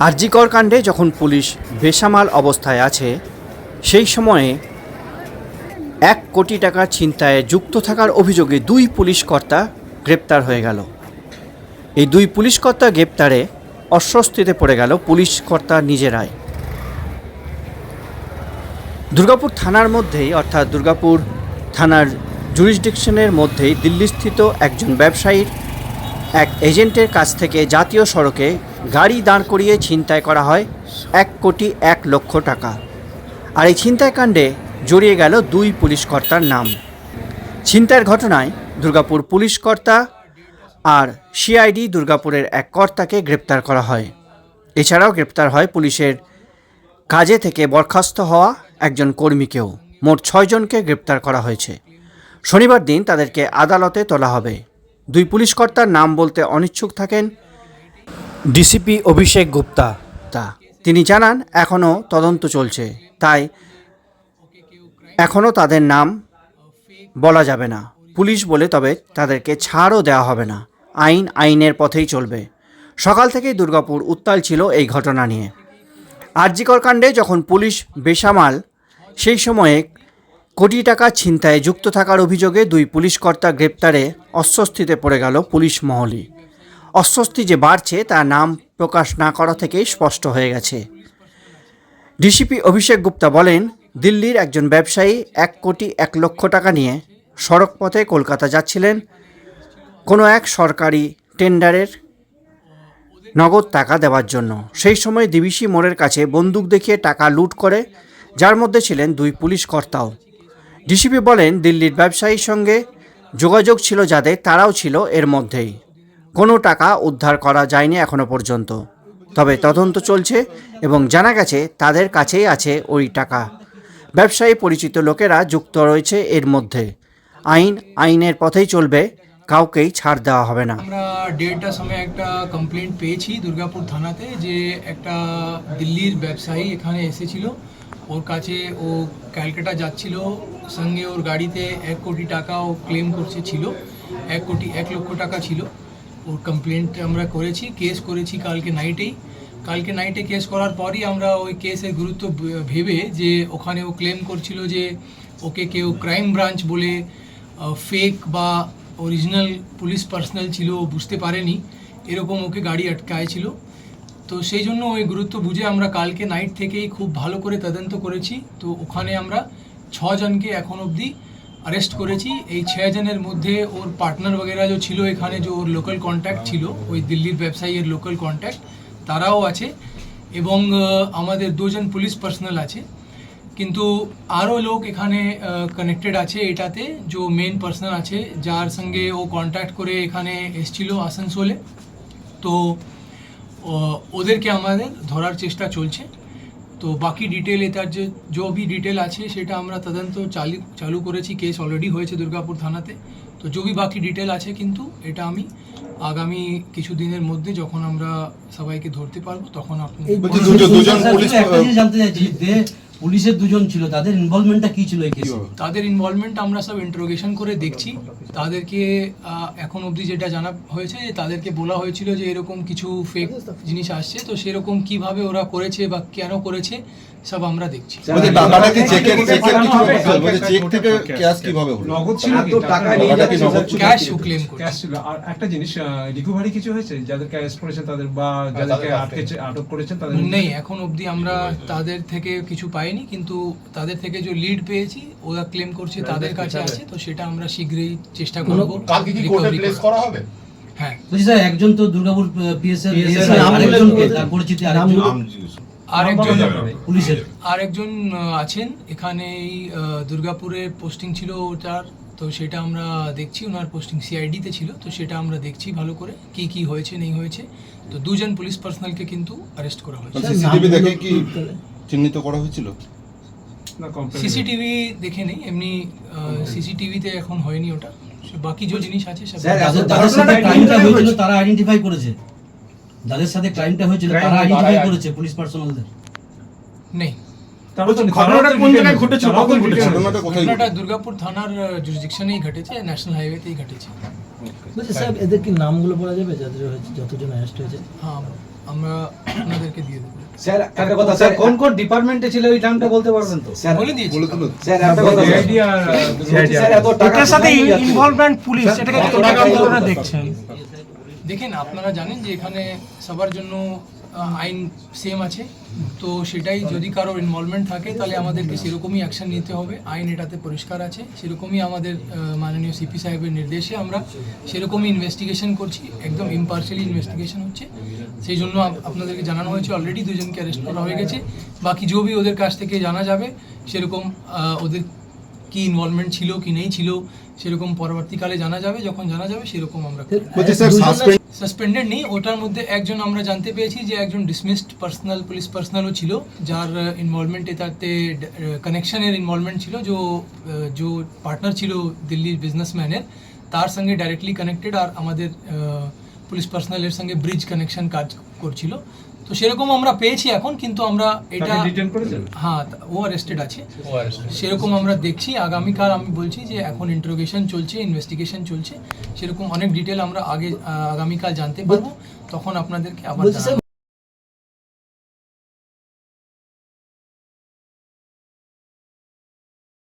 আরজিকর কাণ্ডে যখন পুলিশ বেসামাল অবস্থায় আছে, সেই সময়ে এক কোটি টাকা ছিনতায়ে যুক্ত থাকার অভিযোগে দুই পুলিশ কর্তা গ্রেপ্তার হয়ে গেল। এই দুই পুলিশ কর্তা গ্রেপ্তারে অস্বস্তিতে পড়ে গেল পুলিশ কর্তা নিজেরাই। দুর্গাপুর থানার মধ্যেই, অর্থাৎ দুর্গাপুর থানার জুরিসডিকশনের মধ্যেই দিল্লিস্থিত একজন ব্যবসায়ীর এক এজেন্টের কাছ থেকে জাতীয় সড়কে গাড়ি দাঁড় করিয়ে ছিনতাই করা হয় এক কোটি এক লক্ষ টাকা। আর এই ছিনতাইকাণ্ডে জড়িয়ে গেল দুই পুলিশ কর্তার নাম। ছিনতাইয়ের ঘটনায় দুর্গাপুর পুলিশ কর্তা আর সিআইডি দুর্গাপুরের এক কর্তাকে গ্রেপ্তার করা হয়। এছাড়াও গ্রেপ্তার হয় পুলিশের কাজে থেকে বরখাস্ত হওয়া একজন কর্মীকেও। মোট ছয়জনকে গ্রেপ্তার করা হয়েছে। শনিবার দিন তাদেরকে আদালতে তোলা হবে। দুই পুলিশ কর্তার নাম বলতে অনিচ্ছুক থাকেন ডিসিপি অভিষেক গুপ্তা। তা তিনি জানান এখনও তদন্ত চলছে। তাই এখনও তাদের নাম বলা যাবে না। পুলিশ বলে তবে তাদেরকে ছাড়ও দেওয়া হবে না। আইন আইনের পথেই চলবে। সকাল থেকেই দুর্গাপুর উত্তাল ছিল এই ঘটনা নিয়ে। আরজিকর কাণ্ডে যখন পুলিশ বেসামাল সেই সময়ে কোটি টাকা ছিনতায় যুক্ত থাকার অভিযোগে দুই পুলিশ কর্তা গ্রেপ্তারে অস্বস্তিতে পড়ে গেল পুলিশ মহলই অস্বস্তি যে বাড়ছে তা নাম প্রকাশ না করা থেকেই স্পষ্ট হয়ে গেছে। ডিসিপি অভিষেক গুপ্তা বলেন, দিল্লির একজন ব্যবসায়ী এক কোটি এক লক্ষ টাকা নিয়ে সড়ক পথে কলকাতা যাচ্ছিলেন। কোনো এক সরকারি টেন্ডারের নগদ টাকা দেওয়ার জন্য। সেই সময় দিবিসি মোড়ের কাছে বন্দুক দেখিয়ে টাকা লুট করে, যার মধ্যে ছিলেন দুই পুলিশ কর্তাও ডিসিপি বলেন, দিল্লির ব্যবসায়ীর সঙ্গে যোগাযোগ ছিল যাদের তারাও ছিল এর মধ্যেই। কোনো টাকা উদ্ধার করা যায়নি এখনও পর্যন্ত। তবে তদন্ত চলছে এবং জানা গেছে তাদের কাছেই আছে ওই টাকা। ব্যবসায়ী পরিচিত লোকেরা যুক্ত রয়েছে এর মধ্যে। আইন আইনের পথেই চলবে কাউকেই ছাড় দেওয়া হবে না। আমরা দেড়টার সময় একটা কমপ্লেন্ট পেয়েছি দুর্গাপুর থানাতে যে একটা দিল্লির ব্যবসায়ী এখানে এসেছিল। ওর কাছে ও ক্যালকাটা যাচ্ছিল, সঙ্গে ওর গাড়িতে এক কোটি টাকা ও ক্লেম করছে ছিল, এক কোটি, এক লক্ষ টাকা ছিল। ওর কমপ্লেন্ট আমরা করেছি কেস করেছি কালকে নাইটেই কালকে নাইটে কেস করার পরই আমরা ওই কেসের গুরুত্ব ভেবে যে ওখানে ও ক্লেম করছিল যে ওকে কেউ ক্রাইম ব্রাঞ্চ বলে ফেক বা অরিজিনাল পুলিশ পার্সোনাল ছিল, ও বুঝতে পারেনি। এরকম ওকে গাড়ি আটকায় ছিল তো সেই জন্য ওই গুরুত্ব বুঝে আমরা কালকে নাইট থেকেই খুব ভালো করে তদন্ত করেছি। তো ওখানে আমরা ছজনকে এখন অবধি অ্যারেস্ট করেছি। এই ছজনের মধ্যে ওর পার্টনার বগেরা যে ছিল এখানে, যে ওর লোকাল কন্ট্যাক্ট ছিল, ওই দিল্লির ব্যবসায়ীর লোকাল কন্ট্যাক্ট তারাও আছে। এবং আমাদের দুজন পুলিশ পার্সোনাল আছে। কিন্তু আরও লোক এখানে কানেক্টেড আছে এটাতে যে মেন পার্সন আছে যার সঙ্গে ও কন্ট্যাক্ট করে এখানে এসছিল আসানসোলে। তো ওদেরকে আমাদের ধরার চেষ্টা চলছে। তো বাকি ডিটেল এটার যে যে ভি ডিটেল আছে সেটা আমরা তদন্ত চালু চালু করেছি কেস অলরেডি হয়েছে দুর্গাপুর থানাতে। তো যে ভি বাকি ডিটেল আছে কিন্তু এটা আমি আগামী কিছু দিনের মধ্যে যখন আমরা সবাইকে ধরতে পারব তখন আপনি পুলিশের দুজন ছিল তাদের ইনভলভমেন্টটা কি ছিল এই কেসে তাদের ইনভলভমেন্ট আমরা সব ইন্টারোগেশন করে দেখছি। তাদেরকে এখন অবধি যেটা জানা হয়েছে যে তাদেরকে বলা হয়েছিল যে এরকম কিছু ফেক জিনিস আসছে। তো সেরকম কীভাবে ওরা করেছে বা কেন করেছে সব আমরা দেখছি। বলছি টাকাটা কি চেকের চেকের কিছু বলছি চেক থেকে ক্যাশ কীভাবে হলো? নগদ ছিল কি? টাকা কি নগদ ছিল? ক্যাশ ও ক্লেম করছে ক্যাশ ছিল আর একটা জিনিস রিকভারি কিছু হয়েছে? যাদেরকে অ্যারেস্ট করেছেন তাদের বা যাদেরকে আটকেছে আটক করেছেন তাদের নেই এখন অবধি আমরা তাদের থেকে কিছু পাইনি। কিন্তু তাদের থেকে যে লিড পেয়েছি ওরা ক্লেম করছে তাদের কাছে আছে তো সেটা আমরা শীঘ্রই চেষ্টা করব। কালকে কি কোর্টে প্লেস করা হবে? হ্যাঁ। স্যার একজন তো দুর্গাপুর পিএসএল তার পরিচিতি আরেকজন আরেকজন পুলিশের। আরেকজন আছেন। এখানে এই দুর্গাপুরে পোস্টিং ছিল ওটার তো সেটা আমরা দেখছি। ওনার পোস্টিং সিআইডিতে ছিল তো সেটা আমরা দেখছি ভালো করে কি কি হয়েছে নেই হয়েছে। তো দুজন পুলিশ পার্সোনালকে কিন্তু অ্যারেস্ট করা হয়েছে। সিসিটিভি দেখে কি চিহ্নিত করা হয়েছিল? সিসিটিভি দেখে নেই এমনি সিসিটিভিতে এখন হয়নি ওটা। বাকি যে জিনিস আছে সব যাদের যাদের সাথে ক্রাইমটা হয়েছিল তারা আইডেন্টিফাই করেছে। যাদের সাথে ক্রাইমটা হয়েছিল তারা আইডেন্টিফাই করেছে পুলিশ পার্সোনালদের নেই। তারপর তো ঘটনাটা কোন জায়গায় ঘটেছিল? তারাও তো কখন ঘটেছিল? detail- ঘটনাটা কোথায় ঘটনাটা দুর্গাপুর থানার জুরিসডিকশনেই ঘটেছে ন্যাশনাল হাইওয়েতেই ঘটেছে। বলছি স্যার এদের কি নামগুলো বলা যাবে? যাদের হয়েছে যতজন অ্যারেস্ট হয়েছে? হ্যাঁ আমরা আপনাদেরকে দিয়ে দেবো। স্যার একটা কথা স্যার কোন কোন ডিপার্টমেন্টে ছিল ওই নামটা বলতে পারবেন তো? স্যার বলে দিয়েছি। স্যার একটা কথা স্যার। এত টাকার সাথে ইনভলভমেন্ট পুলিশ এটাকে কত টাকা আপনারা দেখছেন দেখেন আপনারা জানেন যে এখানে সবার জন্য আইন সেম আছে। তো সেটাই যদি কারোর ইনভলভমেন্ট থাকে তাহলে আমাদেরকে সেরকমই অ্যাকশন নিতে হবে। আইন এটাতে পরিষ্কার আছে। সেরকমই আমাদের মাননীয় সিপি সাহেবের নির্দেশে আমরা সেরকমই ইনভেস্টিগেশন করছি। একদম ইম্পার্শিয়ালি ইনভেস্টিগেশন হচ্ছে। সেই জন্য আপনাদেরকে জানানো হয়েছে অলরেডি দুজনকে অ্যারেস্ট করা হয়ে গেছে। বাকি যে ওদের কাছ থেকে জানা যাবে সেরকম ওদের কি ইনভলভমেন্ট ছিল কি নেই ছিল সেরকম পরবর্তীকালে জানা যাবে। যখন জানা যাবে সেরকম আমরা সাসপেন্ডেড নেই, ওটার মধ্যে একজন আমরা জানতে পেরেছি যে একজন ডিসমিসড পার্সোনাল পুলিশ পার্সোনালও ছিল, যার ইনভলভমেন্ট এটাতে কানেকশনের ইনভলভমেন্ট ছিল, যে যে পার্টনার ছিল দিল্লির বিজনেসম্যানের তার সঙ্গে ডাইরেক্টলি কানেক্টেড আর আমাদের পুলিশ পার্সোনালের সঙ্গে ব্রিজ কানেকশন কাজ করছিল। তো সেরকম আমরা পেয়েছি এখন কিন্তু আমরা এটা হ্যাঁ ও অ্যারেস্টেড আছে। সেরকম আমরা দেখছি। আগামীকাল আমি বলছি যে এখন ইন্টারোগেশন চলছে ইনভেস্টিগেশন চলছে। সেরকম অনেক ডিটেল আমরা আগে আগামীকাল জানতে পারব। তখন আপনাদেরকে আবার জানাব।